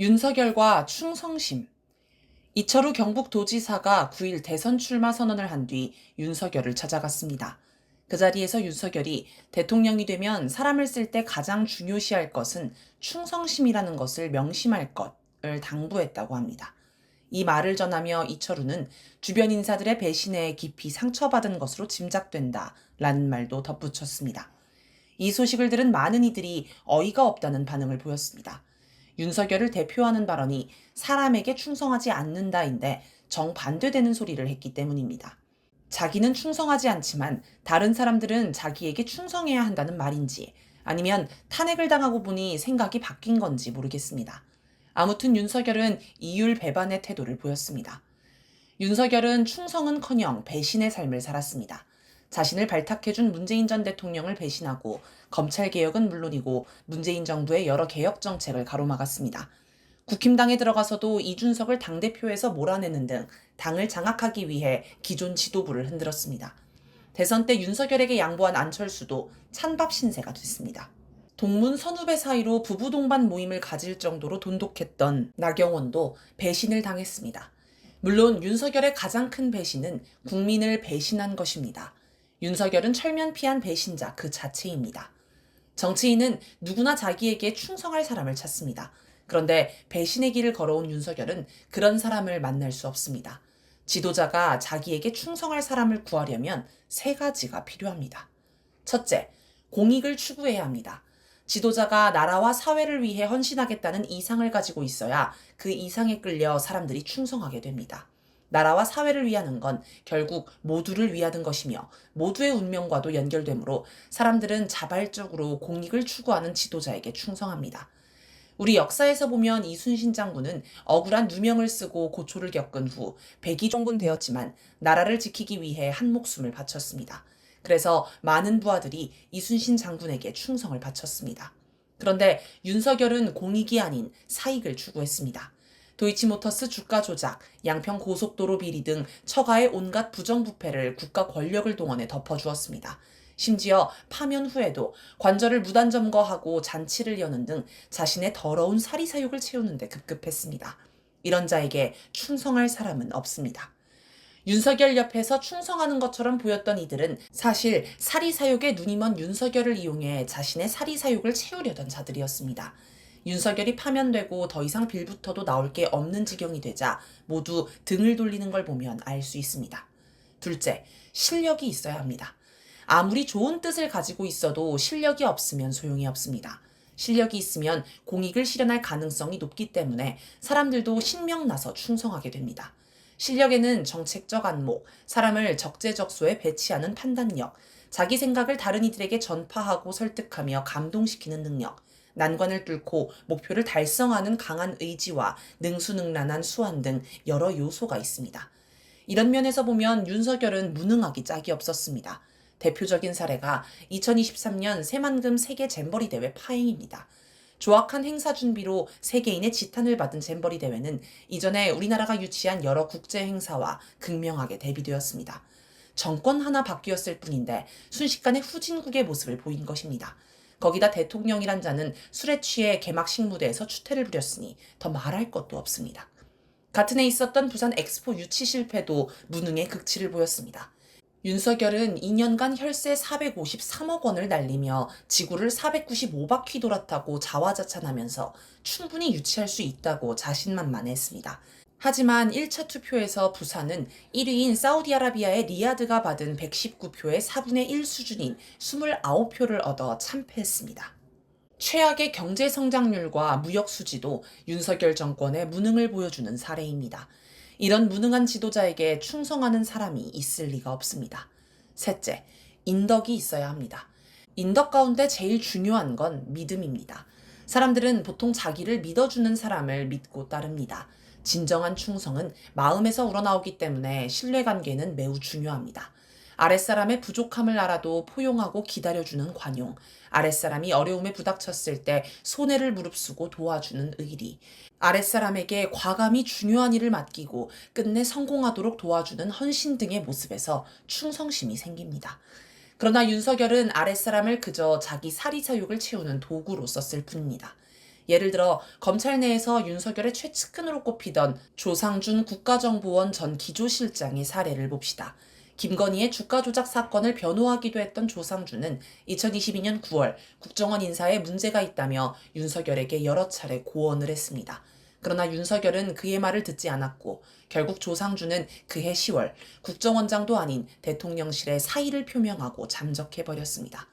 윤석열과 충성심. 이철우 경북도지사가 9일 대선 출마 선언을 한 뒤 윤석열을 찾아갔습니다. 그 자리에서 윤석열이 대통령이 되면 사람을 쓸 때 가장 중요시할 것은 충성심이라는 것을 명심할 것을 당부했다고 합니다. 이 말을 전하며 이철우는 주변 인사들의 배신에 깊이 상처받은 것으로 짐작된다 라는 말도 덧붙였습니다. 이 소식을 들은 많은 이들이 어이가 없다는 반응을 보였습니다. 윤석열을 대표하는 발언이 사람에게 충성하지 않는다인데 정반대되는 소리를 했기 때문입니다. 자기는 충성하지 않지만 다른 사람들은 자기에게 충성해야 한다는 말인지 아니면 탄핵을 당하고 보니 생각이 바뀐 건지 모르겠습니다. 아무튼 윤석열은 이율 배반의 태도를 보였습니다. 윤석열은 충성은커녕 배신의 삶을 살았습니다. 자신을 발탁해준 문재인 전 대통령을 배신하고 검찰 개혁은 물론이고 문재인 정부의 여러 개혁 정책을 가로막았습니다. 국힘당에 들어가서도 이준석을 당대표에서 몰아내는 등 당을 장악하기 위해 기존 지도부를 흔들었습니다. 대선 때 윤석열에게 양보한 안철수도 찬밥 신세가 됐습니다. 동문 선후배 사이로 부부 동반 모임을 가질 정도로 돈독했던 나경원도 배신을 당했습니다. 물론 윤석열의 가장 큰 배신은 국민을 배신한 것입니다. 윤석열은 철면피한 배신자 그 자체입니다. 정치인은 누구나 자기에게 충성할 사람을 찾습니다. 그런데 배신의 길을 걸어온 윤석열은 그런 사람을 만날 수 없습니다. 지도자가 자기에게 충성할 사람을 구하려면 세 가지가 필요합니다. 첫째, 공익을 추구해야 합니다. 지도자가 나라와 사회를 위해 헌신하겠다는 이상을 가지고 있어야 그 이상에 끌려 사람들이 충성하게 됩니다. 나라와 사회를 위하는 건 결국 모두를 위하는 것이며 모두의 운명과도 연결되므로 사람들은 자발적으로 공익을 추구하는 지도자에게 충성합니다. 우리 역사에서 보면 이순신 장군은 억울한 누명을 쓰고 고초를 겪은 후 백의종군 되었지만 나라를 지키기 위해 한 목숨을 바쳤습니다. 그래서 많은 부하들이 이순신 장군에게 충성을 바쳤습니다. 그런데 윤석열은 공익이 아닌 사익을 추구했습니다. 도이치모터스 주가 조작, 양평 고속도로 비리 등 처가의 온갖 부정부패를 국가 권력을 동원해 덮어주었습니다. 심지어 파면 후에도 관절을 무단 점거하고 잔치를 여는 등 자신의 더러운 사리사욕을 채우는데 급급했습니다. 이런 자에게 충성할 사람은 없습니다. 윤석열 옆에서 충성하는 것처럼 보였던 이들은 사실 사리사욕에 눈이 먼 윤석열을 이용해 자신의 사리사욕을 채우려던 자들이었습니다. 윤석열이 파면되고 더 이상 빌부터도 나올 게 없는 지경이 되자 모두 등을 돌리는 걸 보면 알 수 있습니다. 둘째, 실력이 있어야 합니다. 아무리 좋은 뜻을 가지고 있어도 실력이 없으면 소용이 없습니다. 실력이 있으면 공익을 실현할 가능성이 높기 때문에 사람들도 신명나서 충성하게 됩니다. 실력에는 정책적 안목, 사람을 적재적소에 배치하는 판단력, 자기 생각을 다른 이들에게 전파하고 설득하며 감동시키는 능력, 난관을 뚫고 목표를 달성하는 강한 의지와 능수능란한 수완 등 여러 요소가 있습니다. 이런 면에서 보면 윤석열은 무능하기 짝이 없었습니다. 대표적인 사례가 2023년 새만금 세계 잼버리 대회 파행입니다. 조악한 행사 준비로 세계인의 지탄을 받은 잼버리 대회는 이전에 우리나라가 유치한 여러 국제 행사와 극명하게 대비되었습니다. 정권 하나 바뀌었을 뿐인데 순식간에 후진국의 모습을 보인 것입니다. 거기다 대통령이란 자는 술에 취해 개막식 무대에서 추태를 부렸으니 더 말할 것도 없습니다. 같은 해 있었던 부산 엑스포 유치 실패도 무능의 극치를 보였습니다. 윤석열은 2년간 혈세 453억 원을 날리며 지구를 495바퀴 돌았다고 자화자찬하면서 충분히 유치할 수 있다고 자신만만했습니다. 하지만 1차 투표에서 부산은 1위인 사우디아라비아의 리야드가 받은 119표의 4분의 1 수준인 29표를 얻어 참패했습니다. 최악의 경제 성장률과 무역 수지도 윤석열 정권의 무능을 보여주는 사례입니다. 이런 무능한 지도자에게 충성하는 사람이 있을 리가 없습니다. 셋째, 인덕이 있어야 합니다. 인덕 가운데 제일 중요한 건 믿음입니다. 사람들은 보통 자기를 믿어주는 사람을 믿고 따릅니다. 진정한 충성은 마음에서 우러나오기 때문에 신뢰관계는 매우 중요합니다. 아랫사람의 부족함을 알아도 포용하고 기다려주는 관용, 아랫사람이 어려움에 부닥쳤을 때 손해를 무릅쓰고 도와주는 의리, 아랫사람에게 과감히 중요한 일을 맡기고 끝내 성공하도록 도와주는 헌신 등의 모습에서 충성심이 생깁니다. 그러나 윤석열은 아랫사람을 그저 자기 사리사욕을 채우는 도구로 썼을 뿐입니다. 예를 들어 검찰 내에서 윤석열의 최측근으로 꼽히던 조상준 국가정보원 전 기조실장의 사례를 봅시다. 김건희의 주가 조작 사건을 변호하기도 했던 조상준은 2022년 9월 국정원 인사에 문제가 있다며 윤석열에게 여러 차례 고언을 했습니다. 그러나 윤석열은 그의 말을 듣지 않았고 결국 조상준은 그해 10월 국정원장도 아닌 대통령실에 사의를 표명하고 잠적해 버렸습니다.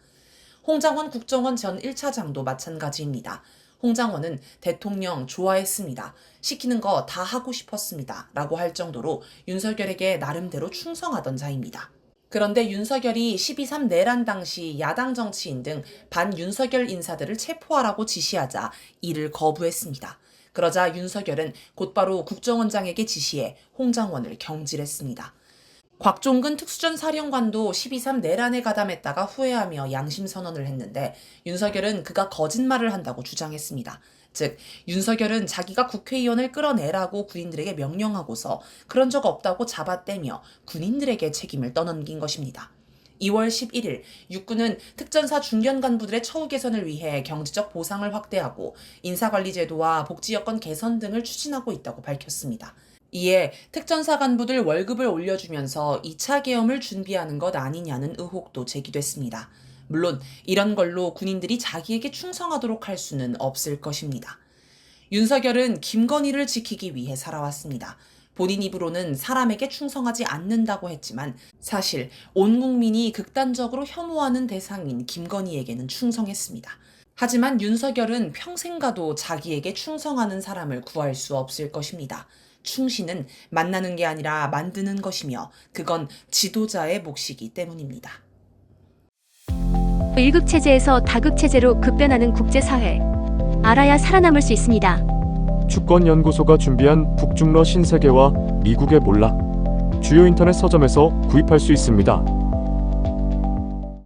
홍장원 국정원 전 1차장도 마찬가지입니다. 홍장원은 대통령 좋아했습니다. 시키는 거 다 하고 싶었습니다. 라고 할 정도로 윤석열에게 나름대로 충성하던 자입니다. 그런데 윤석열이 12.3 내란 당시 야당 정치인 등 반윤석열 인사들을 체포하라고 지시하자 이를 거부했습니다. 그러자 윤석열은 곧바로 국정원장에게 지시해 홍장원을 경질했습니다. 곽종근 특수전 사령관도 12.3 내란에 가담했다가 후회하며 양심 선언을 했는데 윤석열은 그가 거짓말을 한다고 주장했습니다. 즉 윤석열은 자기가 국회의원을 끌어내라고 군인들에게 명령하고서 그런 적 없다고 잡아떼며 군인들에게 책임을 떠넘긴 것입니다. 2월 11일 육군은 특전사 중견 간부들의 처우 개선을 위해 경제적 보상을 확대하고 인사관리 제도와 복지 여건 개선 등을 추진하고 있다고 밝혔습니다. 이에 특전사 간부들 월급을 올려주면서 2차 계엄을 준비하는 것 아니냐는 의혹도 제기됐습니다. 물론 이런 걸로 군인들이 자기에게 충성하도록 할 수는 없을 것입니다. 윤석열은 김건희를 지키기 위해 살아왔습니다. 본인 입으로는 사람에게 충성하지 않는다고 했지만 사실 온 국민이 극단적으로 혐오하는 대상인 김건희에게는 충성했습니다. 하지만 윤석열은 평생 가도 자기에게 충성하는 사람을 구할 수 없을 것입니다. 충신은 만나는 게 아니라 만드는 것이며 그건 지도자의 몫이기 때문입니다. 1급 체제에서 다급 체제로 급변하는 국제 사회. 알아야 살아남을 수 있습니다. 주권 연구소가 준비한 북중러 신세계와 미국의 몰락 주요 인터넷 서점에서 구입할 수 있습니다.